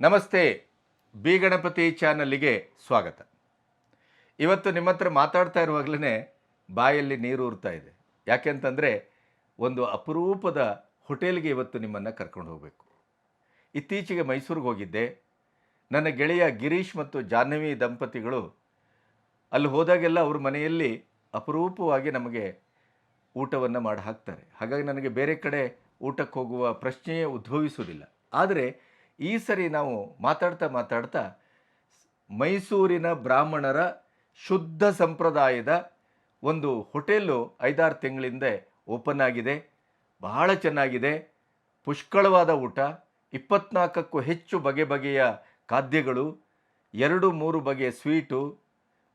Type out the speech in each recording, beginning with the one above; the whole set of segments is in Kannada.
ನಮಸ್ತೆ, ಬಿ ಗಣಪತಿ ಚಾನಲ್ಲಿಗೆ ಸ್ವಾಗತ. ಇವತ್ತು ನಿಮ್ಮ ಹತ್ರ ಮಾತಾಡ್ತಾ ಇರುವಾಗಲೇ ಬಾಯಲ್ಲಿ ನೀರು ಊರ್ತಾ ಇದೆ. ಯಾಕೆಂತಂದರೆ ಒಂದು ಅಪರೂಪದ ಹೋಟೆಲ್ಗೆ ಇವತ್ತು ನಿಮ್ಮನ್ನು ಕರ್ಕೊಂಡು ಹೋಗಬೇಕು. ಇತ್ತೀಚೆಗೆ ಮೈಸೂರಿಗೆ ಹೋಗಿದ್ದೆ. ನನ್ನ ಗೆಳೆಯ ಗಿರೀಶ್ ಮತ್ತು ಜಾಹ್ನವಿ ದಂಪತಿಗಳು ಅಲ್ಲಿ ಹೋದಾಗೆಲ್ಲ ಅವ್ರ ಮನೆಯಲ್ಲಿ ಅಪರೂಪವಾಗಿ ನಮಗೆ ಊಟವನ್ನು ಮಾಡಿ ಹಾಕ್ತಾರೆ ಹಾಗಾಗಿ ನನಗೆ ಬೇರೆ ಕಡೆ ಊಟಕ್ಕೆ ಹೋಗುವ ಪ್ರಶ್ನೆಯೇ ಉದ್ಭವಿಸುವುದಿಲ್ಲ. ಆದರೆ ಈ ಸರಿ ನಾವು ಮಾತಾಡ್ತಾ ಮಾತಾಡ್ತಾ ಮೈಸೂರಿನ ಬ್ರಾಹ್ಮಣರ ಶುದ್ಧ ಸಂಪ್ರದಾಯದ ಒಂದು ಹೋಟೆಲ್ಲು ಐದಾರು ತಿಂಗಳಿಂದ ಓಪನ್ ಆಗಿದೆ. ಬಹಳ ಚೆನ್ನಾಗಿದೆ. ಪುಷ್ಕಳವಾದ ಊಟ, ಇಪ್ಪತ್ನಾಲ್ಕಕ್ಕೂ ಹೆಚ್ಚು ಬಗೆ ಬಗೆಯ ಖಾದ್ಯಗಳು, ಎರಡು ಮೂರು ಬಗೆಯ ಸ್ವೀಟು,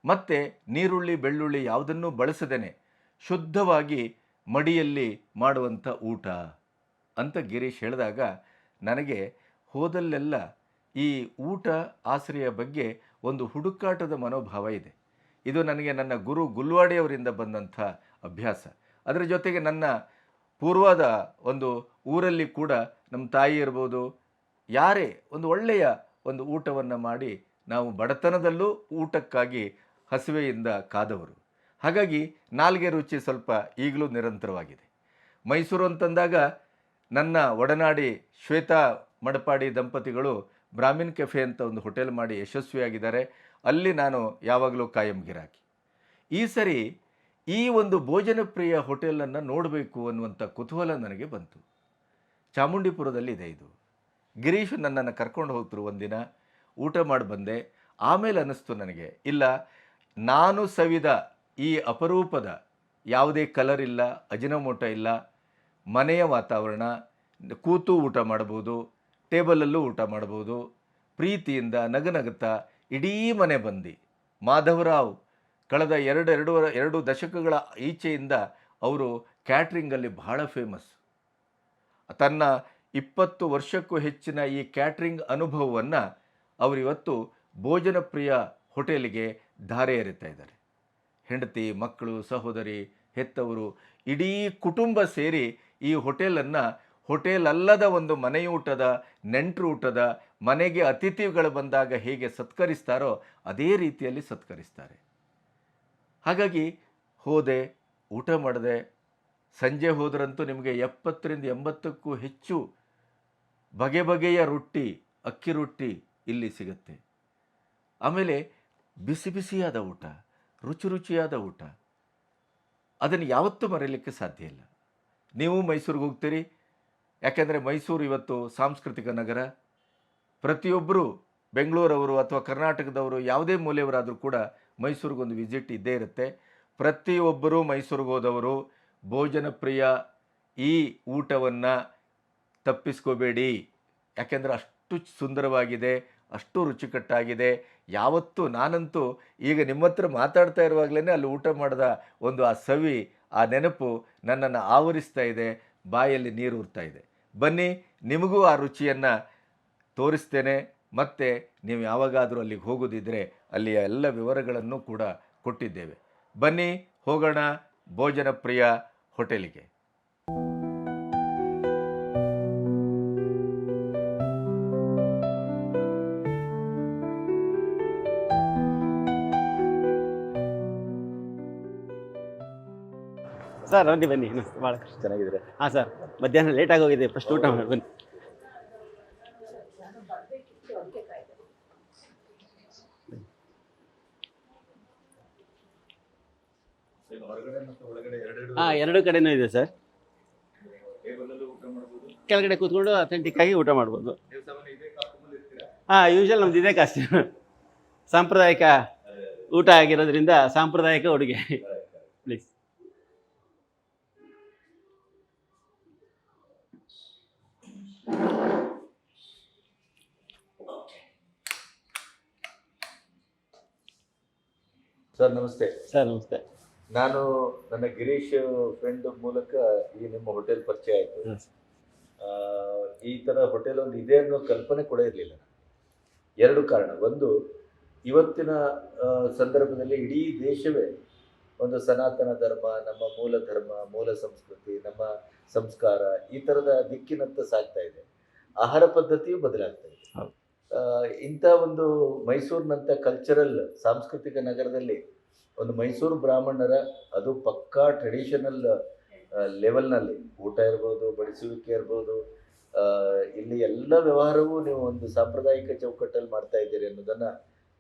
ಮತ್ತು ನೀರುಳ್ಳಿ, ಬೆಳ್ಳುಳ್ಳಿ ಯಾವುದನ್ನೂ ಬಳಸದೇನೆ. ಶುದ್ಧವಾಗಿ ಮಡಿಯಲ್ಲಿ ಮಾಡುವಂಥ ಊಟ ಅಂತ ಗಿರೀಶ್ ಹೇಳಿದಾಗ ನನಗೆ ಹೋದಲ್ಲೆಲ್ಲ ಈ ಊಟ ಆಸರೆಯ ಬಗ್ಗೆ ಒಂದು ಹುಡುಕಾಟದ ಮನೋಭಾವ ಇದೆ. ಇದು ನನಗೆ ನನ್ನ ಗುರು ಗುಲ್ವಾಡಿಯವರಿಂದ ಬಂದಂಥ ಅಭ್ಯಾಸ. ಅದರ ಜೊತೆಗೆ ನನ್ನ ಪೂರ್ವದ ಒಂದು ಊರಲ್ಲಿ ಕೂಡ ನಮ್ಮ ತಾಯಿ ಇರ್ಬೋದು, ಯಾರೇ ಒಂದು ಒಳ್ಳೆಯ ಒಂದು ಊಟವನ್ನು ಮಾಡಿ, ನಾವು ಬಡತನದಲ್ಲೂ ಊಟಕ್ಕಾಗಿ ಹಸಿವೆಯಿಂದ ಕಾದವರು. ಹಾಗಾಗಿ ನಾಲ್ಗೆ ರುಚಿ ಸ್ವಲ್ಪ ಈಗಲೂ ನಿರಂತರವಾಗಿದೆ. ಮೈಸೂರು ಅಂತಂದಾಗ ನನ್ನ ಒಡನಾಡಿ ಶ್ವೇತಾ ಮಡಪಾಡಿ ದಂಪತಿಗಳು ಬ್ರಾಹ್ಮಿನ್ ಕೆಫೆ ಅಂತ ಒಂದು ಹೋಟೆಲ್ ಮಾಡಿ ಯಶಸ್ವಿಯಾಗಿದ್ದಾರೆ. ಅಲ್ಲಿ ನಾನು ಯಾವಾಗಲೂ ಕಾಯಂ ಗಿರಾಕಿ. ಈ ಸರಿ ಈ ಒಂದು ಭೋಜನ ಪ್ರಿಯ ಹೋಟೆಲನ್ನು ನೋಡಬೇಕು ಅನ್ನುವಂಥ ಕುತೂಹಲ ನನಗೆ ಬಂತು. ಚಾಮುಂಡಿಪುರದಲ್ಲಿ ಇದೆ ಇದು. ಗಿರೀಶ್ ನನ್ನನ್ನು ಕರ್ಕೊಂಡು ಹೋಗ್ತರು ಒಂದಿನ, ಊಟ ಮಾಡಿ ಬಂದೆ. ಆಮೇಲೆ ಅನ್ನಿಸ್ತು ನನಗೆ, ಇಲ್ಲ, ನಾನು ಸವಿದ ಈ ಅಪರೂಪದ ಯಾವುದೇ ಕಲರ್ ಇಲ್ಲ, ಅಜಿನಮೋಟ ಇಲ್ಲ, ಮನೆಯ ವಾತಾವರಣ, ಕೂತು ಊಟ ಮಾಡ್ಬೋದು ಟೇಬಲಲ್ಲೂ ಊಟ ಮಾಡ್ಬೋದು. ಪ್ರೀತಿಯಿಂದ ನಗನಗುತ್ತಾ ಇಡೀ ಮನೆ ಬಂದು. ಮಾಧವರಾವ್ ಕಳೆದ ಎರಡು, ಎರಡೂವರೆ, ಎರಡು ದಶಕಗಳ ಈಚೆಯಿಂದ ಅವರು ಕ್ಯಾಟ್ರಿಂಗಲ್ಲಿ ಬಹಳ ಫೇಮಸ್. ತನ್ನ ಇಪ್ಪತ್ತು ವರ್ಷಕ್ಕೂ ಹೆಚ್ಚಿನ ಈ ಕ್ಯಾಟ್ರಿಂಗ್ ಅನುಭವವನ್ನು ಅವರಿವತ್ತು ಭೋಜನ ಪ್ರಿಯ ಹೋಟೆಲಿಗೆ ಧಾರೆ ಎರಿತಾ ಇದ್ದಾರೆ. ಹೆಂಡತಿ, ಮಕ್ಕಳು, ಸಹೋದರಿ, ಹೆತ್ತವರು ಇಡೀ ಕುಟುಂಬ ಸೇರಿ ಈ ಹೋಟೆಲನ್ನು ಹೋಟೆಲ್ ಅಲ್ಲದ ಒಂದು ಮನೆಯೂಟದ ನೆಂಟರು ಊಟದ ಮನೆಗೆ ಅತಿಥಿಗಳು ಬಂದಾಗ ಹೇಗೆ ಸತ್ಕರಿಸ್ತಾರೋ ಅದೇ ರೀತಿಯಲ್ಲಿ ಸತ್ಕರಿಸ್ತಾರೆ. ಹಾಗಾಗಿ ಹೋದೆ, ಊಟ ಮಾಡಿದೆ, ಸಂಜೆ ಹೋದರಂತೂ ನಿಮಗೆ ಎಪ್ಪತ್ತರಿಂದ ಎಂಬತ್ತಕ್ಕೂ ಹೆಚ್ಚು ಬಗೆ ಬಗೆಯ ರೊಟ್ಟಿ, ಅಕ್ಕಿ ರೊಟ್ಟಿ ಇಲ್ಲಿ ಸಿಗುತ್ತೆ. ಆಮೇಲೆ ಬಿಸಿ ಬಿಸಿಯಾದ ಊಟ, ರುಚಿ ರುಚಿಯಾದ ಊಟ. ಅದನ್ನು ಯಾವತ್ತೂ ಮರೆಯಲಿಕ್ಕೆ ಸಾಧ್ಯ ಇಲ್ಲ. ನೀವು ಮೈಸೂರಿಗೆ ಹೋಗ್ತೀರಿ ಯಾಕೆಂದರೆ ಮೈಸೂರು ಇವತ್ತು ಸಾಂಸ್ಕೃತಿಕ ನಗರ. ಪ್ರತಿಯೊಬ್ಬರೂ ಬೆಂಗಳೂರವರು ಅಥವಾ ಕರ್ನಾಟಕದವರು ಯಾವುದೇ ಮೂಲೆಯವರಾದರೂ ಕೂಡ ಮೈಸೂರಿಗೊಂದು ವಿಸಿಟ್ ಇದ್ದೇ ಇರುತ್ತೆ. ಪ್ರತಿಯೊಬ್ಬರೂ ಮೈಸೂರಿಗೆ ಹೋದವರು ಭೋಜನ ಪ್ರಿಯ ಈ ಊಟವನ್ನು ತಪ್ಪಿಸ್ಕೋಬೇಡಿ. ಯಾಕೆಂದರೆ ಅಷ್ಟು ಸುಂದರವಾಗಿದೆ, ಅಷ್ಟು ರುಚಿಕಟ್ಟಾಗಿದೆ. ಯಾವತ್ತೂ ನಾನಂತೂ ಈಗ ನಿಮ್ಮ ಹತ್ರ ಮಾತಾಡ್ತಾ ಇರುವಾಗಲೇ ಅಲ್ಲಿ ಊಟ ಮಾಡಿದ ಒಂದು ಆ ಸವಿ, ಆ ನೆನಪು ನನ್ನನ್ನು ಆವರಿಸ್ತಾ ಇದೆ, ಬಾಯಲ್ಲಿ ನೀರು ಇದೆ. ಬನ್ನಿ, ನಿಮಗೂ ಆ ರುಚಿಯನ್ನು ತೋರಿಸ್ತೇನೆ. ಮತ್ತು ನೀವು ಯಾವಾಗಾದರೂ ಅಲ್ಲಿಗೆ ಹೋಗೋದಿದ್ದರೆ ಅಲ್ಲಿಯ ಎಲ್ಲ ವಿವರಗಳನ್ನು ಕೂಡ ಕೊಟ್ಟಿದ್ದೇವೆ. ಬನ್ನಿ, ಹೋಗೋಣ ಭೋಜನಪ್ರಿಯ ಹೋಟೆಲಿಗೆ. ಸರ್ ಬನ್ನಿ ಬನ್ನಿ ನಮಸ್ತೆ ಭಾಳ ಖುಷಿ ಚೆನ್ನಾಗಿದ್ರೆ ಹಾಂ ಸರ್ ಮಧ್ಯಾಹ್ನ ಲೇಟಾಗಿ ಹೋಗಿದೆ ಫಸ್ಟ್ ಊಟ ಮಾಡಿ ಬನ್ನಿ. ಹಾಂ ಎರಡು ಕಡೆನೂ ಇದೆ ಸರ್. ಕೆಳಗಡೆ ಕೂತ್ಕೊಂಡು ಅಥೆಂಟಿಕ್ ಆಗಿ ಊಟ ಮಾಡ್ಬೋದು. ಹಾಂ ಯೂಶಲ್ ನಮ್ದು ಇದೇ ಕಾಸ್ಟ್ಯೂಮ್ ಸಾಂಪ್ರದಾಯಿಕ ಊಟ ಆಗಿರೋದ್ರಿಂದ ಸಾಂಪ್ರದಾಯಿಕ ಉಡುಗೆ. ಸರ್ ನಮಸ್ತೆ. ಸರ್ ನಮಸ್ತೆ. ನಾನು ನನ್ನ ಗಿರೀಶ್ ಫ್ರೆಂಡ್ ಮೂಲಕ ಈ ನಿಮ್ಮ ಹೋಟೆಲ್ ಪರಿಚಯ ಆಯಿತು. ಈ ಥರ ಹೋಟೆಲ್ ಒಂದು ಇದೆ ಅನ್ನೋ ಕಲ್ಪನೆ ಕೂಡ ಇರಲಿಲ್ಲ ಎರಡು ಕಾರಣ. ಒಂದು ಇವತ್ತಿನ ಸಂದರ್ಭದಲ್ಲಿ ಇಡೀ ದೇಶವೇ ಒಂದು ಸನಾತನ ಧರ್ಮ ನಮ್ಮ ಮೂಲ ಧರ್ಮ ಮೂಲ ಸಂಸ್ಕೃತಿ ನಮ್ಮ ಸಂಸ್ಕಾರ ಈ ಥರದ ದಿಕ್ಕಿನತ್ತ ಸಾಗ್ತಾ ಇದೆ. ಆಹಾರ ಪದ್ಧತಿಯು ಬದಲಾಗ್ತಾ ಇದೆ. ಇಂಥ ಒಂದು ಮೈಸೂರಿನಂಥ ಕಲ್ಚರಲ್ ಸಾಂಸ್ಕೃತಿಕ ನಗರದಲ್ಲಿ ಒಂದು ಮೈಸೂರು ಬ್ರಾಹ್ಮಣರ ಅದು ಪಕ್ಕಾ ಟ್ರೆಡಿಷನಲ್ ಲೆವೆಲ್ನಲ್ಲಿ ಊಟ ಇರ್ಬೋದು ಬಡಿಸುವಿಕೆ ಇರ್ಬೋದು ಇಲ್ಲಿ ಎಲ್ಲ ವ್ಯವಹಾರವೂ ನೀವು ಒಂದು ಸಾಂಪ್ರದಾಯಿಕ ಚೌಕಟ್ಟಲ್ಲಿ ಮಾಡ್ತಾ ಇದ್ದೀರಿ ಅನ್ನೋದನ್ನು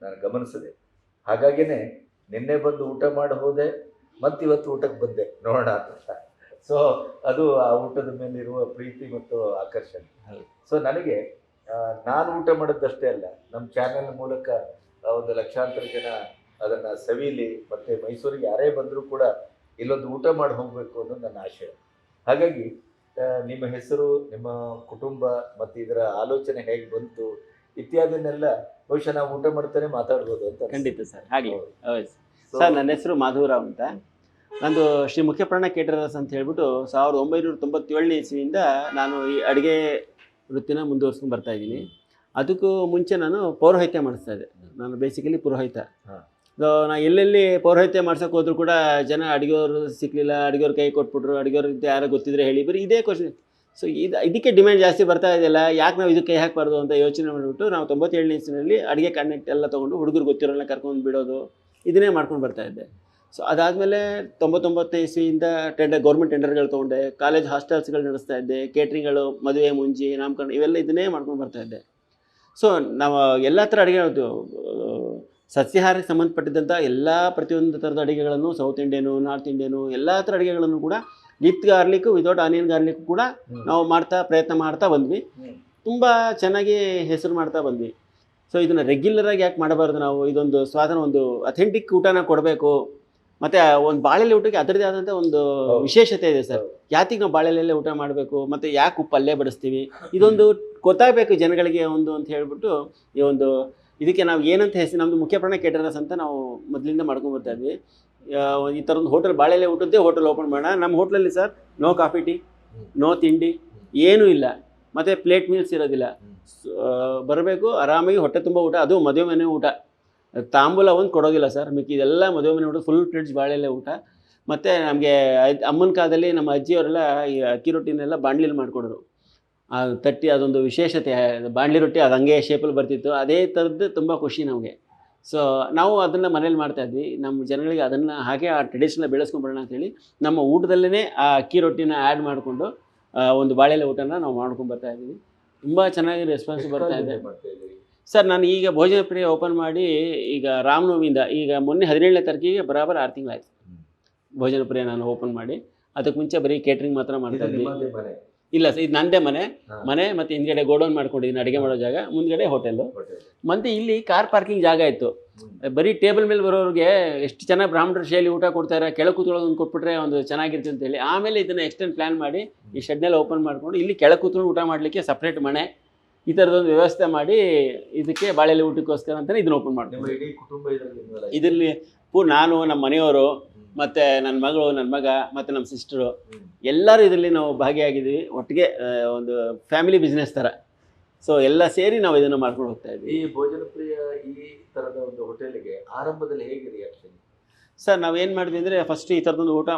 ನಾನು ಗಮನಿಸಿದೆ. ಹಾಗಾಗಿನೇ ನಿನ್ನೆ ಬಂದು ಊಟ ಮಾಡಿ ಹೋದೆ ಮತ್ತು ಇವತ್ತು ಊಟಕ್ಕೆ ಬಂದೆ ನೋಡೋಣ ಅಂತ. ಸೊ ಅದು ಆ ಊಟದ ಮೇಲಿರುವ ಪ್ರೀತಿ ಮತ್ತು ಆಕರ್ಷಣೆ. ಸೊ ನನಗೆ ನಾನು ಊಟ ಮಾಡಿದ್ದಷ್ಟೇ ಅಲ್ಲ ನಮ್ಮ ಚಾನೆಲ್ ಮೂಲಕ ಒಂದು ಲಕ್ಷಾಂತರ ಜನ ಅದನ್ನು ಸವಿಲಿ ಮತ್ತು ಮೈಸೂರಿಗೆ ಯಾರೇ ಬಂದರೂ ಕೂಡ ಇಲ್ಲೊಂದು ಊಟ ಮಾಡಿ ಹೋಗಬೇಕು ಅನ್ನೋದು ನನ್ನ ಆಶಯ. ಹಾಗಾಗಿ ನಿಮ್ಮ ಹೆಸರು ನಿಮ್ಮ ಕುಟುಂಬ ಮತ್ತು ಇದರ ಆಲೋಚನೆ ಹೇಗೆ ಬಂತು ಇತ್ಯಾದಿನೆಲ್ಲ ಬಹುಶಃ ನಾವು ಊಟ ಮಾಡ್ತಾನೆ ಮಾತಾಡ್ಬೋದು ಅಂತ ಖಂಡಿತ ಸರ್ ಹಾಗೆ. ಸರ್. ನನ್ನ ಹೆಸರು ಮಾಧವರಾವ್ ಅಂತ. ನಂದು ಶ್ರೀ ಮುಖ್ಯಪ್ರಾಣ ಕೇಟರಸ್ ಅಂತ ಹೇಳ್ಬಿಟ್ಟು ಸಾವಿರದ ಒಂಬೈನೂರ ತೊಂಬತ್ತೇಳನೇ ಇಸ್ವಿಯಿಂದ ನಾನು ಈ ಅಡುಗೆ ವೃತ್ತಿನ ಮುಂದುವರ್ಸ್ಕೊಂಡು ಬರ್ತಾ ಇದ್ದೀನಿ. ಅದಕ್ಕೂ ಮುಂಚೆ ನಾನು ಪೌರೋಹಿತ್ಯ ಮಾಡಿಸ್ತಾ ಇದ್ದೆ. ನಾನು ಬೇಸಿಕಲಿ ಪುರೋಹಿತ. ಸೊ ನಾ ಎಲ್ಲೆಲ್ಲಿ ಪೌರೋಹಿತ್ಯ ಮಾಡ್ಸೋಕೆ ಹೋದ್ರು ಕೂಡ ಜನ ಅಡುಗೆಯವರು ಸಿಕ್ಕಲಿಲ್ಲ ಅಡುಗೆಯವ್ರ ಕೈ ಕೊಟ್ಬಿಟ್ರು ಅಡುಗೆಯವ್ರ ಯಾರೋ ಗೊತ್ತಿದ್ರೆ ಹೇಳಿ ಬರೀ ಇದೇ ಕ್ವಶನ್ ಸೊ ಇದು ಇದಕ್ಕೆ ಡಿಮ್ಯಾಂಡ್ ಜಾಸ್ತಿ ಬರ್ತಾ ಇದೆಯಲ್ಲ ಯಾಕೆ ನಾವು ಇದಕ್ಕೆ ಕೈ ಹಾಕಬಾರ್ದು ಅಂತ ಯೋಚನೆ ಮಾಡಿಬಿಟ್ಟು ನಾವು ತೊಂಬತ್ತೇಳನೇ ಇಸ್ವಿನಲ್ಲಿ ಅಡುಗೆ ಕನೆಕ್ಟ್ ಎಲ್ಲ ತೊಗೊಂಡು ಹುಡುಗರು ಗೊತ್ತಿರೋಲ್ಲ ಕರ್ಕೊಂಡು ಬಿಡೋದು ಇದನ್ನೇ ಮಾಡ್ಕೊಂಡು ಬರ್ತಾ ಇದ್ದೆ. ಸೊ ಅದಾದಮೇಲೆ ತೊಂಬತ್ತೊಂಬತ್ತು ಇಸ್ವಿಯಿಂದ ಟೆಂಡರ್ ಗೌರ್ಮೆಂಟ್ ಟೆಂಡರ್ಗಳು ತೊಗೊಂಡೆ ಕಾಲೇಜ್ ಹಾಸ್ಟೆಲ್ಸ್ಗಳು ನಡೆಸ್ತಾ ಇದ್ದೆ ಕೇಟ್ರಿಂಗ್ಗಳು ಮದುವೆ ಮುಂಜಿ ನಾಮಕರಣ ಇವೆಲ್ಲ ಇದನ್ನೇ ಮಾಡ್ಕೊಂಡು ಬರ್ತಾ ಇದ್ದೆ. ಸೊ ನಾವು ಎಲ್ಲ ಥರ ಅಡುಗೆ ಸಸ್ಯಾಹಾರಕ್ಕೆ ಸಂಬಂಧಪಟ್ಟಿದ್ದಂಥ ಎಲ್ಲ ಪ್ರತಿಯೊಂದು ಥರದ ಅಡುಗೆಗಳನ್ನು ಸೌತ್ ಇಂಡಿಯನು ನಾರ್ತ್ ಇಂಡಿಯನು ಎಲ್ಲ ಥರ ಅಡುಗೆಗಳನ್ನು ಕೂಡ with garlic without onion garlic ಕೂಡ ನಾವು ಮಾಡ್ತಾ ಪ್ರಯತ್ನ ಮಾಡ್ತಾ ಬಂದ್ವಿ. ತುಂಬ ಚೆನ್ನಾಗಿ ಹೆಸರು ಮಾಡ್ತಾ ಬಂದ್ವಿ. ಸೊ ಇದನ್ನು ರೆಗ್ಯುಲರಾಗಿ ಯಾಕೆ ಮಾಡಬಾರ್ದು ನಾವು? ಇದೊಂದು ಸ್ವಾದನ ಒಂದು ಅಥೆಂಟಿಕ್ ಊಟನ ಕೊಡಬೇಕು. ಮತ್ತು ಒಂದು ಬಾಳೆಲೆ ಊಟಕ್ಕೆ ಅದರದೇ ಆದಂಥ ಒಂದು ವಿಶೇಷತೆ ಇದೆ ಸರ್. ಯಾತಿಗೆ ನಾವು ಬಾಳೆಲೆಲ್ಲೇ ಊಟ ಮಾಡಬೇಕು ಮತ್ತೆ ಯಾಕೆ ಉಪ್ಪು ಅಲ್ಲೇ ಬಡಿಸ್ತೀವಿ? ಇದೊಂದು ಗೊತ್ತಾಗಬೇಕು ಜನಗಳಿಗೆ ಒಂದು ಅಂತ ಹೇಳ್ಬಿಟ್ಟು ಈ ಒಂದು ಇದಕ್ಕೆ ನಾವು ಏನಂತ ಹೆಸರು ನಮ್ಮದು ಮುಖ್ಯ ಪ್ರಾಣ ಕೇಟರಸ್ ಅಂತ ನಾವು ಮೊದಲಿಂದ ಮಾಡ್ಕೊಂಡು ಬರ್ತಾ ಇದ್ವಿ. ಈ ಥರ ಒಂದು ಹೋಟೆಲ್ ಬಾಳೆಲೆ ಊಟದ್ದೇ ಹೋಟೆಲ್ ಓಪನ್ ಮಾಡೋಣ. ನಮ್ಮ ಹೋಟ್ಲಲ್ಲಿ sir no coffee tea no ತಿಂಡಿ ಏನೂ ಇಲ್ಲ. ಮತ್ತು ಪ್ಲೇಟ್ ಮೀಲ್ಸ್ ಇರೋದಿಲ್ಲ. ಬರಬೇಕು ಆರಾಮಾಗಿ ಹೊಟ್ಟೆ ತುಂಬ ಊಟ ಅದು ಮದುವೆ ಮನೆ ಊಟ. ತಾಂಬೂಲ ಒಂದು ಕೊಡೋದಿಲ್ಲ ಸರ್. ಮಿಕ್ಕಿದೆಲ್ಲ ಮದುವೆ ಮನೆ ಊಟ ಫುಲ್ ಫ್ರಿಡ್ಜ್ ಬಾಳೆಲೆ ಊಟ. ಮತ್ತು ನಮಗೆ ಅಮ್ಮನ ಕಾಲದಲ್ಲಿ ನಮ್ಮ ಅಜ್ಜಿಯವರೆಲ್ಲ ಈ ಅಕ್ಕಿ ರೊಟ್ಟಿನೆಲ್ಲ ಬಾಣಲಿಲಿ ಮಾಡಿಕೊಡೋರು. ಆ ತಟ್ಟಿ ಅದೊಂದು ವಿಶೇಷತೆ. ಬಾಣಲಿ ರೊಟ್ಟಿ ಅದು ಹಂಗೆ ಶೇಪಲ್ಲಿ ಬರ್ತಿತ್ತು. ಅದೇ ಥರದ್ದು ತುಂಬ ಖುಷಿ ನಮಗೆ. ಸೊ ನಾವು ಅದನ್ನು ಮನೇಲಿ ಮಾಡ್ತಾಯಿದ್ವಿ ನಮ್ಮ ಜನಗಳಿಗೆ ಅದನ್ನು ಹಾಗೆ ಆ ಟ್ರೆಡಿಷನಲ್ ಬೆಳೆಸ್ಕೊಂಡ್ಬರೋಣ ಅಂತೇಳಿ ನಮ್ಮ ಊಟದಲ್ಲೇ ಆ ಅಕ್ಕಿ ರೊಟ್ಟಿನ ಆ್ಯಡ್ ಮಾಡಿಕೊಂಡು ಒಂದು ಬಾಳೆಲೆ ಊಟನ ನಾವು ಮಾಡ್ಕೊಂಡು ಬರ್ತಾ ಇದ್ದೀವಿ. ತುಂಬ ಚೆನ್ನಾಗಿ ರೆಸ್ಪಾನ್ಸ್ ಬರ್ತಾ ಇದೆ? ಸರ್ ನಾನು ಈಗ ಭೋಜನ ಪ್ರಿಯ ಓಪನ್ ಮಾಡಿ ಈಗ ರಾಮನವಮಿಯಿಂದ ಈಗ ಮೊನ್ನೆ ಹದಿನೇಳನೇ ತಾರೀಕಿಗೆ ಬರಾಬರ್ ಆರು ತಿಂಗಳಾಯ್ತು. ಭೋಜನ ಪ್ರಿಯ ನಾನು ಓಪನ್ ಮಾಡಿ. ಅದಕ್ಕೆ ಮುಂಚೆ ಬರೀ ಕೇಟ್ರಿಂಗ್ ಮಾತ್ರ ಮಾಡ್ತಾ ಇದು ಇದ್ವಿ ನಿಮ್ಮದೇ ಮನೆ. ಇಲ್ಲ ಸರ್ ಇದು ನಂದೇ ಮನೆ. ಮನೆ ಮತ್ತು ಹಿಂದ್ಗಡೆ ಗೋಡೌನ್ ಮಾಡ್ಕೊಂಡಿದ್ದೀನಿ ಅಡುಗೆ ಮಾಡೋ ಜಾಗ ಮುಂದ್ಗಡೆ ಹೋಟೆಲು. ಮತ್ತು ಇಲ್ಲಿ ಕಾರ್ ಪಾರ್ಕಿಂಗ್ ಜಾಗ ಇತ್ತು. ಬರೀ ಟೇಬಲ್ ಮೇಲೆ ಬರೋರಿಗೆ ಎಷ್ಟು ಚೆನ್ನಾಗಿ ಬ್ರಾಹ್ಮಣರ ಶೈಲಿ ಊಟ ಕೊಡ್ತಾರೆ ಕೆಳಗೆ ಕೂತ್ಕೊಳ್ಳೋದು ಒಂದು ಕೊಟ್ಬಿಟ್ರೆ ಒಂದು ಚೆನ್ನಾಗಿರುತ್ತೆ ಅಂತೇಳಿ ಆಮೇಲೆ ಇದನ್ನು ಎಕ್ಸ್ಟೆಂಡ್ ಪ್ಲ್ಯಾನ್ ಮಾಡಿ ಈ ಶೆಡ್ನೆಲ್ಲ ಓಪನ್ ಮಾಡ್ಕೊಂಡು ಇಲ್ಲಿ ಕೆಳಗೆ ಕೂತ್ಕೊಂಡು ಊಟ ಮಾಡಲಿಕ್ಕೆ ಸಪ್ರೇಟ್ ಮನೆ. ಈ ಥರದೊಂದು ವ್ಯವಸ್ಥೆ ಮಾಡಿ ಇದಕ್ಕೆ ಬಾಳೆಲೆ ಊಟಕ್ಕೋಸ್ಕರ ಅಂತಲೇ ಇದನ್ನ ಓಪನ್ ಮಾಡ್ತೀವಿ. ಇಡೀ ಕುಟುಂಬ ಇದರಲ್ಲಿ ಇದರಲ್ಲಿ ಪೂ ನಾನು ನಮ್ಮ ಮನೆಯವರು. ಮತ್ತು ನನ್ನ ಮಗಳು ನನ್ನ ಮಗ ಮತ್ತು ನಮ್ಮ ಸಿಸ್ಟರು ಎಲ್ಲರೂ ಇದರಲ್ಲಿ ನಾವು ಭಾಗಿಯಾಗಿದ್ದೀವಿ. ಒಟ್ಟಿಗೆ ಒಂದು ಫ್ಯಾಮಿಲಿ ಬಿಸ್ನೆಸ್ ಥರ. ಸೊ ಎಲ್ಲ ಸೇರಿ ನಾವು ಇದನ್ನು ಮಾಡ್ಕೊಂಡು ಹೋಗ್ತಾ ಇದ್ವಿ ಈ ಭೋಜನ ಪ್ರಿಯ ಈ ಥರದ ಒಂದು ಹೋಟೆಲಿಗೆ ಆರಂಭದಲ್ಲಿ ಹೇಗೆ ರಿಯಾಕ್ಷನ್ ಸರ್ ನಾವು ಏನು ಮಾಡಿದ್ವಿ ಅಂದರೆ ಫಸ್ಟ್ ಈ ಥರದೊಂದು ಊಟ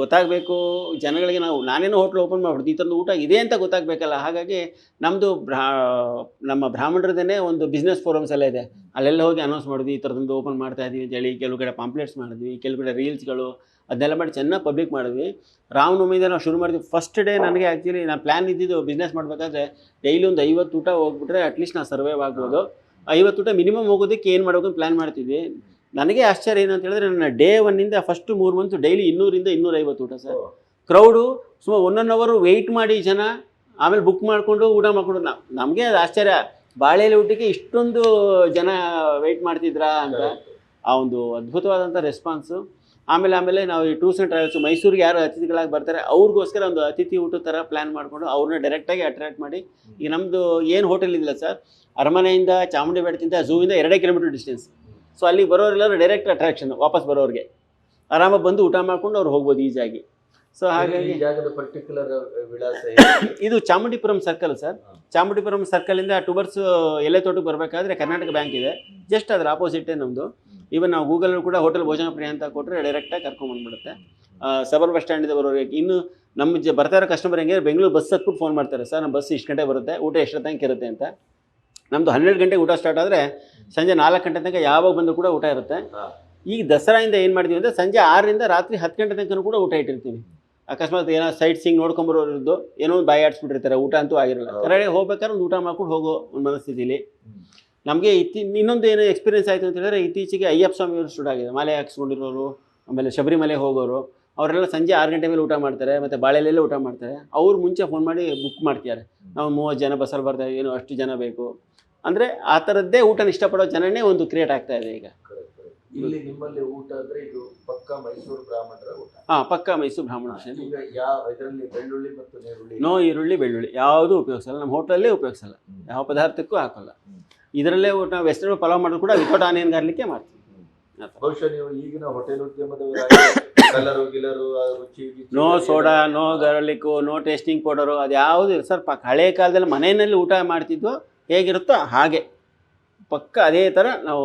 ಗೊತ್ತಾಗಬೇಕು. ಜನಗಳಿಗೆ ನಾವು, ನಾನೇನೋ ಹೋಟ್ಲು ಓಪನ್ ಮಾಡಿಬಿಡ್ದು, ಈ ಥರದ್ದು ಊಟ ಇದೆ ಅಂತ ಗೊತ್ತಾಗಬೇಕಲ್ಲ. ಹಾಗಾಗಿ ನಮ್ಮದು ಬ್ರಾ, ನಮ್ಮ ಬ್ರಾಹ್ಮಣರದೇ ಒಂದು ಬಿಸ್ನೆಸ್ ಫೋರಮ್ಸ್ ಎಲ್ಲ ಇದೆ. ಅಲ್ಲೆಲ್ಲ ಹೋಗಿ ಅನೌನ್ಸ್ ಮಾಡಿದ್ವಿ, ಈ ಥರದೊಂದು ಓಪನ್ ಮಾಡ್ತಾ ಇದ್ದೀವಿ ಅಂತೇಳಿ ಕೆಲವು ಕಡೆ ಪಾಂಪ್ಲೆಟ್ಸ್ ಮಾಡಿದ್ವಿ, ಕೆಲವು ಕಡೆ ರೀಲ್ಸ್ಗಳು ಅದನ್ನೆಲ್ಲ ಮಾಡಿ ಚೆನ್ನಾಗಿ ಪಬ್ಲಿಕ್ ಮಾಡಿದ್ವಿ. ರಾಮನವಮಿಯಿಂದ ನಾವು ಶುರು ಮಾಡಿದ್ವಿ. ಫಸ್ಟ್ ಡೇ ನನಗೆ ಆ್ಯಕ್ಚುಲಿ ನಾನು ಪ್ಲ್ಯಾನ್ ಇದ್ದಿದ್ದು ಬಿಸ್ನೆಸ್ ಮಾಡಬೇಕಾದ್ರೆ ಡೈಲಿ ಒಂದು ಐವತ್ತು ಊಟ ಹೋಗ್ಬಿಟ್ರೆ ಅಟ್ಲೀಸ್ಟ್ ನಾನು ಸರ್ವೈವ್ ಆಗ್ಬೋದು. ಐವತ್ತು ಊಟ ಮಿನಿಮಮ್ ಹೋಗೋದಕ್ಕೆ ಏನು ಮಾಡಬೇಕು ಪ್ಲ್ಯಾನ್ ಮಾಡ್ತಿದ್ವಿ. ನನಗೆ ಆಶ್ಚರ್ಯ ಏನಂತ ಹೇಳಿದ್ರೆ ನನ್ನ ಡೇ ಒನ್ನಿಂದ ಫಸ್ಟ್ ಮೂರು ಮಂತ್ ಡೈಲಿ ಇನ್ನೂರಿಂದ ಇನ್ನೂರೈವತ್ತು ಊಟ ಸರ್. ಕ್ರೌಡು ಸುಮಾರು ಒನ್ ಒನ್ ಅವರು ವೆಯ್ಟ್ ಮಾಡಿ ಜನ ಆಮೇಲೆ ಬುಕ್ ಮಾಡಿಕೊಂಡು ಊಟ ಮಾಡಿಕೊಂಡು ನಾವು ನಮಗೆ ಅದು ಆಶ್ಚರ್ಯ. ಬಾಳೆಲೆ ಊಟಕ್ಕೆ ಇಷ್ಟೊಂದು ಜನ ವೆಯ್ಟ್ ಮಾಡ್ತಿದ್ರಾ ಅಂತ. ಆ ಒಂದು ಅದ್ಭುತವಾದಂಥ ರೆಸ್ಪಾನ್ಸು ಆಮೇಲೆ ಆಮೇಲೆ ನಾವು ಈ ಟೂರ್ಸ್ ಆ್ಯಂಡ್ ಟ್ರಾವೆಲ್ಸ್ ಮೈಸೂರಿಗೆ ಯಾರು ಅತಿಥಿಗಳಾಗಿ ಬರ್ತಾರೆ ಅವ್ರಿಗೋಸ್ಕರ ಒಂದು ಅತಿಥಿ ಊಟದ ಥರ ಪ್ಲ್ಯಾನ್ ಮಾಡಿಕೊಂಡು ಅವ್ರನ್ನ ಡೈರೆಕ್ಟಾಗಿ ಅಟ್ರಾಕ್ಟ್ ಮಾಡಿ. ಈಗ ನಮ್ಮದು ಏನು ಹೋಟೆಲ್ ಇದಿಲ್ಲ ಸರ್ ಅರಮನೆಯಿಂದ ಚಾಮುಂಡಿ ಬೆಟ್ಟದಿಂದ ಝೂವಿಂದ ಎರಡೇ ಕಿಲೋಮೀಟರ್ ಡಿಸ್ಟೆನ್ಸ್ ಸೊ ಅಲ್ಲಿ ಬರೋರೆಲ್ಲರೂ ಡೈರೆಕ್ಟ್ ಅಟ್ರಾಕ್ಷನ್ ವಾಪಸ್ ಬರೋರಿಗೆ. ಆರಾಮಾಗಿ ಬಂದು ಊಟ ಮಾಡ್ಕೊಂಡು ಅವ್ರು ಹೋಗ್ಬೋದು ಈಸಿಯಾಗಿ ಸೊ ಹಾಗಾಗಿ ಜಾಗದ ಪರ್ಟಿಕ್ಯುಲರ್ ವಿಳಾಸ ಇದು ಚಾಮುಂಡಿಪುರಂ ಸರ್ಕಲ್ ಸರ್. ಚಾಮುಂಡಿಪುರಂ ಸರ್ಕಲಿಂದ ಟೂಬರ್ಸ್ ಎಲೆ ತೋಟಕ್ಕೆ ಬರಬೇಕಾದ್ರೆ ಕರ್ನಾಟಕ ಬ್ಯಾಂಕ್ ಇದೆ. ಜಸ್ಟ್ ಅದರ ಆಪೋಸಿಟೇ ನಮ್ಮದು ಈವನ್ ನಾವು ಗೂಗಲ್ ಕೂಡ ಹೋಟೆಲ್ ಭೋಜನ ಪ್ರಿಯ ಅಂತ ಕೊಟ್ಟರೆ ಡೈರೆಕ್ಟಾಗಿ ಕರ್ಕೊಂಡ್ಬಂದ್ಬಿಡುತ್ತೆ ಸಬರ್ ಬಸ್ ಸ್ಟ್ಯಾಂಡಿಂದ ಬರೋರಿಗೆ. ಇನ್ನು ನಮ್ಮ ಜ ಬರ್ತಾ ಇರೋ ಕಸ್ಟಮರ್ ಹೆಂಗೆ ಬೆಂಗಳೂರು ಬಸ್ ಹತ್ಬಿಟ್ಟು ಫೋನ್ ಮಾಡ್ತಾರೆ. ಸರ್ ನಮ್ಮ ಬಸ್ ಇಷ್ಟು ಗಂಟೆ ಬರುತ್ತೆ. ಊಟ ಎಷ್ಟು ತನಕ ಇರುತ್ತೆ? ಅಂತ. ನಮ್ಮದು ಹನ್ನೆರಡು ಗಂಟೆಗೆ ಊಟ ಸ್ಟಾರ್ಟ್ ಆದರೆ ಸಂಜೆ ನಾಲ್ಕು ಗಂಟೆ ತನಕ ಯಾವಾಗ ಬಂದರೂ ಕೂಡ ಊಟ ಇರುತ್ತೆ. ಈಗ ದಸರಾಯಿಂದ ಏನು ಮಾಡ್ತೀವಿ ಅಂದರೆ ಸಂಜೆ ಆರರಿಂದ ರಾತ್ರಿ ಹತ್ತು ಗಂಟೆ ತನಕ ಕೂಡ ಊಟ ಇಟ್ಟಿರ್ತೀವಿ. ಅಕಸ್ಮಾತ್ ಏನೋ ಸೈಟ್ ಸಿಂಗ್ ನೋಡ್ಕೊಂಬರೋರಿದ್ದು ಏನೋ ಒಂದು ಬಾಯಿ ಆಡಿಸ್ಬಿಟ್ಟಿರ್ತಾರೆ ಊಟ ಅಂತೂ ಆಗಿರಲ್ಲ. ಕರೆಕ್ಟಾಗಿ ಹೋಗ್ಬೇಕಾದ್ರೆ ಒಂದು ಊಟ ಮಾಡ್ಕೊಂಡು ಹೋಗೋ ಒಂದು ಮನಸ್ಥಿತಿಲಿ. ನಮಗೆ ಇತ್ತಿ ಇನ್ನೊಂದು ಏನು ಎಕ್ಸ್ಪೀರಿಯನ್ಸ್ ಆಯಿತು ಅಂತ ಹೇಳಿದ್ರೆ ಇತ್ತೀಚೆಗೆ ಅಯ್ಯಪ್ಪ ಸ್ವಾಮಿಯವರು ಸ್ಟೂಡ್ ಆಗಿದೆ. ಮಾಲೆ ಹಾಕ್ಸ್ಕೊಂಡಿರೋರು ಆಮೇಲೆ ಶಬರಿಮಲೆ ಹೋಗೋರು. ಅವರೆಲ್ಲ ಸಂಜೆ ಆರು ಗಂಟೆ ಮೇಲೆ ಊಟ ಮಾಡ್ತಾರೆ ಮತ್ತು ಬಾಳೆಲೆಲ್ಲೇ ಊಟ ಮಾಡ್ತಾರೆ. ಅವ್ರು ಮುಂಚೆ ಫೋನ್ ಮಾಡಿ ಬುಕ್ ಮಾಡ್ತಿದ್ದಾರೆ. ನಾವು ಮೂವತ್ತು ಜನ ಬಸ್ಸಲ್ಲಿ ಬರ್ತಾರೆ ಏನು ಅಷ್ಟು ಜನ ಬೇಕು. ಅಂದರೆ ಆ ಥರದ್ದೇ ಊಟನ ಇಷ್ಟಪಡೋ ಜನನೇ ಒಂದು ಕ್ರಿಯೇಟ್ ಆಗ್ತಾ ಇದೆ ಈಗ. ಇಲ್ಲಿ ನಿಮ್ಮಲ್ಲಿ ಊಟ ಅಂದ್ರೆ ಇದು ಪಕ್ಕ ಮೈಸೂರು ಬ್ರಾಹ್ಮಣರ ಊಟ. ಹಾ ಪಕ್ಕ ಮೈಸೂರು ಬ್ರಾಹ್ಮಣ ಈಗ ಯಾವ ಇದರಲ್ಲಿ ಬೆಳ್ಳುಳ್ಳಿ ಮತ್ತು ನೀರುಳ್ಳಿ? ನೋ ಈರುಳ್ಳಿ ಬೆಳ್ಳುಳ್ಳಿ. ಯಾವುದೂ ಉಪಯೋಗಿಸಲ್ಲ. ನಮ್ಮ ಹೋಟೆಲಲ್ಲೇ ಉಪಯೋಗಿಸಲ್ಲ. ಯಾವ ಪದಾರ್ಥಕ್ಕೂ ಹಾಕಲ್ಲ. ಇದರಲ್ಲೇ ಊಟ ವೆಸ್ಟರ್ನ್ ಪಲಾವ್ ಮಾಡೋದು ಕೂಡ ವಿತೌಟ್ ಆನಿಯನ್ ಗಾರ್ಲಿಕ್ಕೆ ಮಾಡ್ತೀವಿ. ಬಹುಶಃ ನೀವು ಈಗಿನ ಹೋಟೆಲ್ ಉದ್ಯಮದ ಕಲರು ಗಿಲರು ರುಚಿ ಗಿಚಿ no soda no garlic no tasting powder ಅದು ಯಾವುದು ಇಲ್ಲ. ಸರ್ ಪಕ್ಕ ಹಳೆ ಕಾಲದಲ್ಲಿ ಮನೆಯಲ್ಲಿ ಊಟ ಮಾಡ್ತಿದ್ವು ಹೇಗಿರುತ್ತೋ ಹಾಗೆ. ಪಕ್ಕ ಅದೇ ಥರ ನಾವು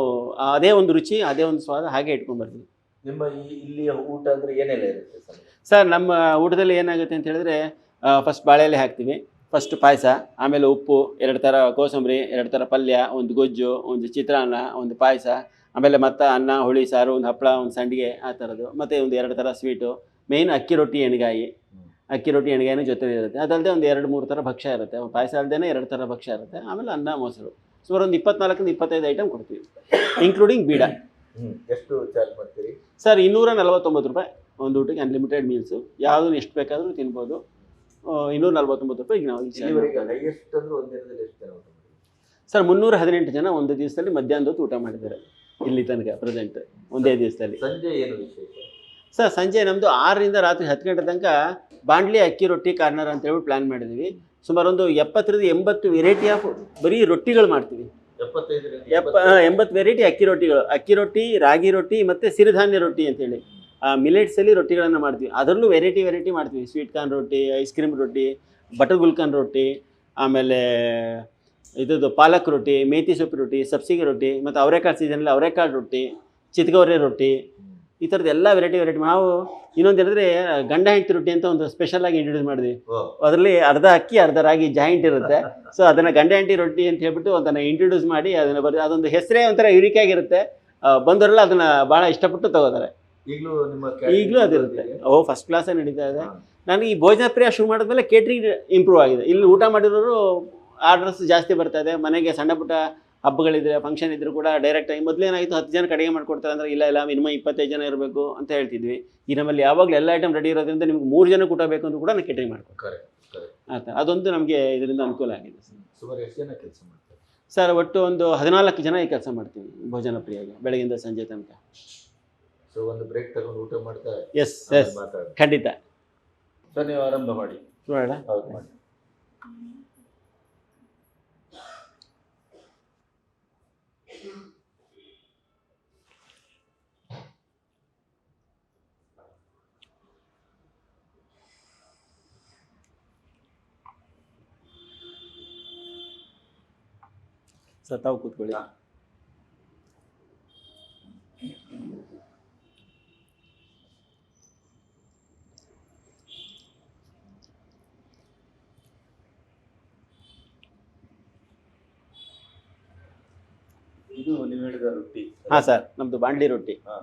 ಅದೇ ಒಂದು ರುಚಿ ಅದೇ ಒಂದು ಸ್ವಾದ ಹಾಗೆ ಇಟ್ಕೊಂಡು ಬರ್ತೀವಿ. ನಿಮ್ಮ ಈ ಇಲ್ಲಿಯ ಊಟ ಅಂದರೆ ಏನೆಲ್ಲ ಇರುತ್ತೆ ಸರ್? ಸರ್ ನಮ್ಮ ಊಟದಲ್ಲಿ ಏನಾಗುತ್ತೆ ಅಂತ ಹೇಳಿದ್ರೆ ಫಸ್ಟ್ ಬಾಳೆಲೆ ಹಾಕ್ತೀವಿ. ಫಸ್ಟ್ ಪಾಯಸ ಆಮೇಲೆ ಉಪ್ಪು ಎರಡು ಥರ ಕೋಸಂಬರಿ ಎರಡು ಥರ ಪಲ್ಯ ಒಂದು ಗೊಜ್ಜು ಒಂದು ಚಿತ್ರಾನ್ನ ಒಂದು ಪಾಯಸ ಆಮೇಲೆ ಮತ್ತೆ ಅನ್ನ ಹುಳಿ ಸಾರು ಒಂದು ಹಪ್ಪಳ ಒಂದು ಸಂಡಿಗೆ ಆ ಥರದ್ದು ಮತ್ತು ಒಂದು ಎರಡು ಥರ ಸ್ವೀಟು ಮೇಯ್ನ್ ಅಕ್ಕಿ ರೊಟ್ಟಿ ಎಣ್ಗಾಯಿ. ಅಕ್ಕಿ ರೊಟ್ಟಿ ಎಣ್ಗಾಯಿನ ಜೊತೆ ಇರುತ್ತೆ. ಅದಲ್ಲದೆ ಒಂದು ಎರಡು ಮೂರು ಥರ ಭಕ್ಷ್ಯ ಇರುತ್ತೆ. ಪಾಯಸ ಅಲ್ಲದೆ ಎರಡು ಥರ ಭಕ್ಷ್ಯ ಇರುತ್ತೆ. ಆಮೇಲೆ ಅನ್ನ ಮೊಸರು. ಸುಮಾರು ಒಂದು ಇಪ್ಪತ್ನಾಲ್ಕಿಂದ ಇಪ್ಪತ್ತೈದು ಐಟಮ್ ಕೊಡ್ತೀವಿ. ಇನ್ಕ್ಲೂಡಿಂಗ್ ಬೀಡ. ಎಷ್ಟು ಚಾರ್ಜ್ ಮಾಡ್ತೀರಿ? ಸರ್ ಇನ್ನೂರ ನಲವತ್ತೊಂಬತ್ತು ರೂಪಾಯಿ. ಒಂದು ಊಟಕ್ಕೆ ಅನ್ಲಿಮಿಟೆಡ್ ಮೀಲ್ಸು ಯಾವುದು ಎಷ್ಟು ಬೇಕಾದರೂ ತಿನ್ಬೋದು. ಇನ್ನೂರ ನಲ್ವತ್ತೊಂಬತ್ತು ರೂಪಾಯಿ ಈಗ ನಾವು ಸರ್ ಮುನ್ನೂರ ಹದಿನೆಂಟು ಜನ ಒಂದು ದಿವಸದಲ್ಲಿ ಮಧ್ಯಾಹ್ನದ ಹೊತ್ತು ಊಟ ಮಾಡಿದ್ದಾರೆ. ಇಲ್ಲಿ ತನಕ ಪ್ರೆಸೆಂಟ್ ಒಂದೇ ದಿವಸದಲ್ಲಿ. ಸಂಜೆ ಏನು ವಿಶೇಷ? ಸರ್ ಸಂಜೆ ನಮ್ಮದು ಆರರಿಂದ ರಾತ್ರಿ ಹತ್ತು ಗಂಟೆ ತನಕ ಬಾಂಡ್ಲಿ ಅಕ್ಕಿ ರೊಟ್ಟಿ ಕಾರ್ನರ್ ಅಂತ ಹೇಳ್ಬಿಟ್ಟು ಪ್ಲ್ಯಾನ್ ಮಾಡಿದ್ದೀವಿ ಸುಮಾರು ಒಂದು ಎಪ್ಪತ್ತರಿಂದ ಎಂಬತ್ತು ವೆರೈಟಿ ಆಫ್ ಬರೀ ರೊಟ್ಟಿಗಳು ಮಾಡ್ತೀವಿ. ಎಪ್ಪ ಎಂಬತ್ತು ವೆರೈಟಿ ಅಕ್ಕಿ ರೊಟ್ಟಿಗಳು. ಅಕ್ಕಿ ರೊಟ್ಟಿ ರಾಗಿ ರೊಟ್ಟಿ ಮತ್ತು ಸಿರಿಧಾನ್ಯ ರೊಟ್ಟಿ ಅಂತೇಳಿ ಆ ಮಿಲೆಟ್ಸಲ್ಲಿ ರೊಟ್ಟಿಗಳನ್ನು ಮಾಡ್ತೀವಿ. ಅದರಲ್ಲೂ ವೆರೈಟಿ ವೆರೈಟಿ ಮಾಡ್ತೀವಿ. ಸ್ವೀಟ್ ಕಾರ್ನ್ ರೊಟ್ಟಿ ಐಸ್ ಕ್ರೀಮ್ ರೊಟ್ಟಿ ಬಟರ್ ಗುಲ್ಕನ್ ರೊಟ್ಟಿ ಆಮೇಲೆ ಇದ್ರದ್ದು ಪಾಲಕ್ ರೊಟ್ಟಿ ಮೇಥಿ ಸೊಪ್ಪು ರೊಟ್ಟಿ ಸಬ್ಸಿಗೆ ರೊಟ್ಟಿ ಮತ್ತು ಅವರೆಕಾಳು ಸೀಸನಲ್ಲಿ ಅವರೆಕಾಳು ರೊಟ್ಟಿ ಚಿತ್ಗೌರೆ ರೊಟ್ಟಿ ಈ ಥರದ್ದು ಎಲ್ಲ ವೆರೈಟಿ ವೆರೈಟಿ ನಾವು ಇನ್ನೊಂದು ಹೇಳಿದ್ರೆ ಗಂಡ ಹೆಂಡತಿ ರೊಟ್ಟಿ ಅಂತ ಒಂದು ಸ್ಪೆಷಲ್ ಆಗಿ ಇಂಟ್ರೊಡ್ಯೂಸ್ ಮಾಡಿದ್ವಿ. ಅದರಲ್ಲಿ ಅರ್ಧ ಅಕ್ಕಿ ಅರ್ಧ ರಾಗಿ ಜಾಯಿಂಟ್ ಇರುತ್ತೆ. ಸೊ ಅದನ್ನು ಗಂಡ ಹೆಂಡತಿ ರೊಟ್ಟಿ ಅಂತ ಹೇಳ್ಬಿಟ್ಟು ಅದನ್ನು ಇಂಟ್ರೊಡ್ಯೂಸ್ ಮಾಡಿ ಅದನ್ನು ಬರೀ ಅದೊಂದು ಹೆಸರೇ ಒಂಥರ ಯುನಿಕ್ ಆಗಿರುತ್ತೆ. ಬಂದವರೆಲ್ಲ ಅದನ್ನು ಭಾಳ ಇಷ್ಟಪಟ್ಟು ತಗೋತಾರೆ. ಈಗಲೂ ನಿಮ್ಮ ಈಗಲೂ ಅದಿರುತ್ತೆ ಓ ಫಸ್ಟ್ ಕ್ಲಾಸೇ ನಡೀತಾ ಇದೆ. ನನಗೆ ಈ ಭೋಜನ ಪ್ರಿಯ ಶುರು ಮಾಡಿದ್ಮೇಲೆ ಕೇಟ್ರಿಂಗ್ ಇಂಪ್ರೂವ್ ಆಗಿದೆ. ಇಲ್ಲಿ ಊಟ ಮಾಡಿರೋರು ಆರ್ಡರ್ಸ್ ಜಾಸ್ತಿ ಬರ್ತಾ ಇದೆ. ಮನೆಗೆ ಸಣ್ಣ ಪುಟ್ಟ ಹಬ್ಬಗಳಿದ್ರೆ ಫಂಕ್ಷನ್ ಇದ್ರೂ ಕೂಡ ಡೈರೆಕ್ಟಾಗಿ ಮೊದಲೇನಾಯಿತು ಹತ್ತು ಜನ ಕಡಿಮೆ ಮಾಡ್ಕೊಡ್ತಾರೆ ಅಂದ್ರೆ ಇಲ್ಲ ಇಲ್ಲ ಮಿನಿಮಮ್ ಇಪ್ಪತ್ತೈದು ಜನ ಇರಬೇಕು ಅಂತ ಹೇಳ್ತಿದ್ವಿ. ಈ ನಮ್ಮಲ್ಲಿ ಯಾವಾಗಲೂ ಎಲ್ಲ ಐಟಮ್ ರೆಡಿ ಇರೋದ್ರಿಂದ ನಿಮ್ಗೆ ಮೂರು ಜನ ಕೂಟ ಬೇಕು ಅಂತ ಕೂಡ ನಾನು ಕೇಟ್ರಿಂಗ್ ಕರೆಕ್ಟ್ ಆಯ್ತಾ? ಅದೊಂದು ನಮಗೆ ಇದರಿಂದ ಅನುಕೂಲ ಆಗಿದೆ. ಸುಮಾರು ಎಷ್ಟು ಜನ ಕೆಲಸ ಮಾಡ್ತಾರೆ? ಸರ್ ಒಟ್ಟು ಒಂದು ಹದಿನಾಲ್ಕು ಜನ ಈ ಕೆಲಸ ಮಾಡ್ತೀವಿ ಭೋಜನ ಪ್ರಿಯಾಗಿ ಬೆಳಗಿಂದ ಸಂಜೆ ತನಕ. ಸೊ ಒಂದು ಬ್ರೇಕ್ ತಗೊಂಡು ಊಟ ಮಾಡ್ತಾ ಎಸ್ ಎಸ್ ಖಂಡಿತ. ಸರ್ ನೀವು ಆರಂಭ ಮಾಡಿ. ನೋಡೋಣ ಹೌದು ಮಾಡಿ. ಸರ್ ತಾವು ಕೂತ್ಕೊಳ್ಳಿ ಇದು ನೀವು ಹೇಳಿದ ರೊಟ್ಟಿ. ಹಾ ಸರ್ ನಮ್ದು ಬಾಂಡ್ಲಿ ರೊಟ್ಟಿ. ಹಾ.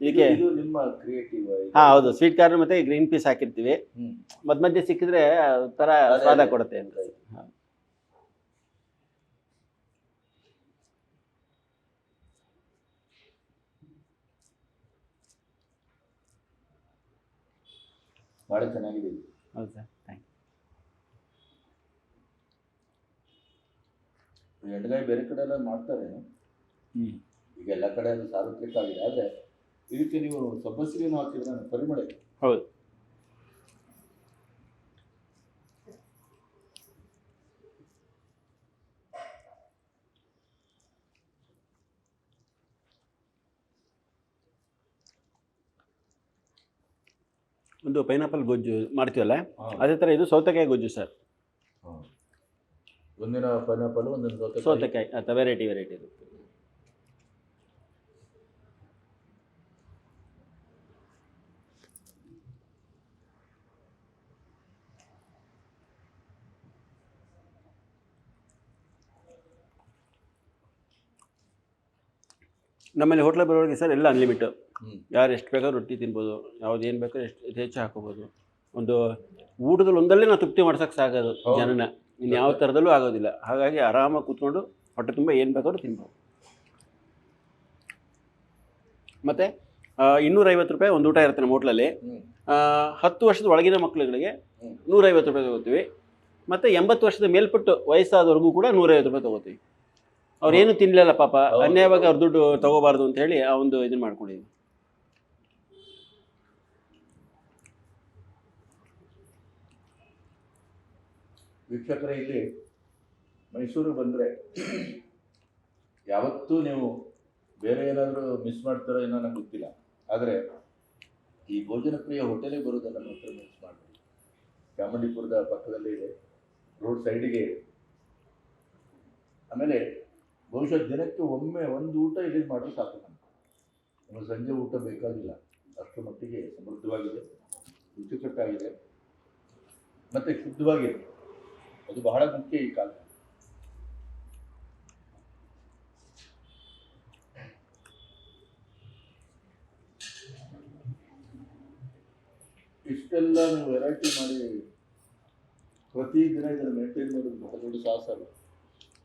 ಇದಕ್ಕೆ ಇದು ನಿಮ್ಮ ಕ್ರಿಯೇಟಿವ್ ಹಾ ಹೌದು. ಸ್ವೀಟ್ ಕಾರ್ನ್ ಮತ್ತೆ ಗ್ರೀನ್ ಪೀಸ್ ಹಾಕಿರ್ತೀವಿ. ಮಧ್ಯ ಮಧ್ಯೆ ಸಿಕ್ಕಿದ್ರೆ ಥರ ಅದೇ, ಸ್ವಾದ ಕೊಡುತ್ತೆ ಅಂತ. ಹಾಂ. ಬಹಳ ಚೆನ್ನಾಗಿದೆ. ಹೌದು ಸರ್. ಥ್ಯಾಂಕ್ ಎಣ್ಗಾಯಿ ಬೇರೆ ಕಡೆ ಎಲ್ಲ ಮಾಡ್ತಾರೆ. ಹ್ಞೂ ಈಗ ಎಲ್ಲ ಕಡೆ ಅದು ಸಾರ್ವತ್ರಿಕ ಆಗಿದೆ ಆದ್ರೆ ಇದಕ್ಕೆ ನೀವು ಸಬ್ಬಸಿಗೆ ಹಾಕಿದ್ರೆ ಪರಿಮಳ ಹೌದು. ಒಂದು ಪೈನಾಪಲ್ ಗೊಜ್ಜು ಮಾಡ್ತೀವಲ್ಲ? ಅದೇ ಥರ ಇದು ಸೌತೆಕಾಯಿ ಗೊಜ್ಜು ಸರ್ ಒಂದಿನ ಪೈನಾಪಲ್ ಒಂದಿನ ಸೌತೆಕಾಯಿ. ಸೌತೆಕಾಯಿ ಅಥವಾ ವೆರೈಟಿ ವೆರೈಟಿ ಇರುತ್ತೆ ನಮ್ಮಲ್ಲಿ ಹೋಟ್ಲ ಬರೋರಿಗೆ ಸರ್ ಎಲ್ಲ ಅನ್ಲಿಮಿಟ್. ಯಾರು ಎಷ್ಟು ಬೇಕಾದ್ರೂ ರೊಟ್ಟಿ ತಿನ್ಬೋದು ಯಾವ್ದು ಏನು ಬೇಕಾದ್ರೂ ಎಷ್ಟು ಹೆಚ್ಚು ಹಾಕೋಬೋದು ಒಂದು ಊಟದಲ್ಲಿ ಒಂದಲ್ಲೇ ನಾವು ತೃಪ್ತಿ ಮಾಡ್ಸೋಕ್ಕೆ ಸಾಗೋದು ಹೌದು. ಜನನ. ಇನ್ನು ಯಾವ ಥರದಲ್ಲೂ ಆಗೋದಿಲ್ಲ. ಹಾಗಾಗಿ ಆರಾಮಾಗಿ ಕೂತ್ಕೊಂಡು ಹೊಟ್ಟೆ ತುಂಬ ಏನು ಬೇಕಾದ್ರೂ ತಿನ್ಬೋದು. ಮತ್ತು ಇನ್ನೂರೈವತ್ತು ರೂಪಾಯಿ ಒಂದು ಊಟ ಇರುತ್ತೆ ನಮ್ಮ ಹೋಟ್ಲಲ್ಲಿ ಹತ್ತು ವರ್ಷದ ಒಳಗಿನ ಮಕ್ಕಳುಗಳಿಗೆ. ನೂರೈವತ್ತು ರೂಪಾಯಿ ತೊಗೋತೀವಿ. ಮತ್ತು ಎಂಬತ್ತು ವರ್ಷದ ಮೇಲ್ಪಟ್ಟು ವಯಸ್ಸಾದವರೆಗೂ ಕೂಡ ನೂರೈವತ್ತು ರೂಪಾಯಿ ತೊಗೋತೀವಿ. ಅವ್ರು ತಿನ್ಲಿಲ್ಲ ಪಾಪ. ಅನ್ಯವಾಗಿ ಅನ್ಯಾಯವಾಗಿ ಅವ್ರ ದುಡ್ಡು ತಗೋಬಾರ್ದು ಅಂತ ಹೇಳಿ ಆ ಒಂದು ಇದನ್ನ ಮಾಡ್ಕೊಂಡಿದ್ವಿ. ವೀಕ್ಷಕರೇ ಇಲ್ಲಿ ಮೈಸೂರಿಗೆ ಬಂದರೆ ಯಾವತ್ತೂ ನೀವು ಬೇರೆ ಏನಾದರೂ ಮಿಸ್ ಮಾಡ್ತಾರೋ ಏನೋ ನನಗೆ ಗೊತ್ತಿಲ್ಲ. ಆದರೆ ಈ ಭೋಜನ ಪ್ರಿಯ ಹೋಟೆಲಿಗೆ ಬರೋದನ್ನು ಮಾತ್ರ ಮಿಸ್ ಮಾಡಬೇಡಿ ಚಾಮುಂಡಿಪುರದ ಪಕ್ಕದಲ್ಲೇ ಇದೆ. ರೋಡ್ ಸೈಡಿಗೆ ಆಮೇಲೆ ಬಹುಶಃ ದಿನಕ್ಕೆ ಒಮ್ಮೆ ಒಂದು ಊಟ ಇಲ್ಲಿ ಮಾಡಿದ್ರೆ ಸಾಕು ನಮ್ಗೆ. ಸಂಜೆ ಊಟ ಬೇಕಾಗಿಲ್ಲ. ಅಷ್ಟರ ಮಟ್ಟಿಗೆ ಸಮೃದ್ಧವಾಗಿದೆ, ರುಚಿಕಟ್ಟಾಗಿದೆ, ಮತ್ತು ಶುದ್ಧವಾಗಿದೆ. ಅದು ಬಹಳ ಮುಖ್ಯ ಈ ಕಾಲ. ಇಷ್ಟೆಲ್ಲ ನೀವು ವೆರೈಟಿ ಮಾಡಿ ಪ್ರತಿ ದಿನ ಇದನ್ನು ಮೇಂಟೈನ್ ಮಾಡೋದು ಬಹಳ ದೊಡ್ಡ ಸಾಹಸ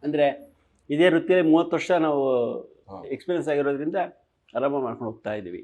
ಅಂದರೆ ಇದೇ ವೃತ್ತಿಯಲ್ಲಿ ಮೂವತ್ತು ವರ್ಷ ನಾವು ಎಕ್ಸ್ಪೀರಿಯನ್ಸ್ ಆಗಿರೋದ್ರಿಂದ ಆರಾಮ ಮಾಡ್ಕೊಂಡು ಹೋಗ್ತಾ ಇದ್ದೀವಿ.